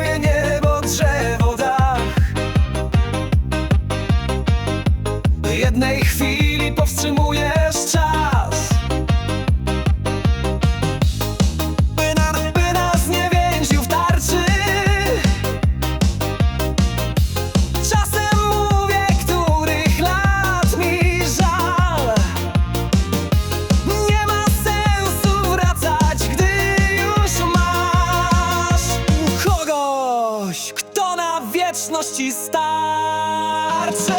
yeah nie wieczności starczy.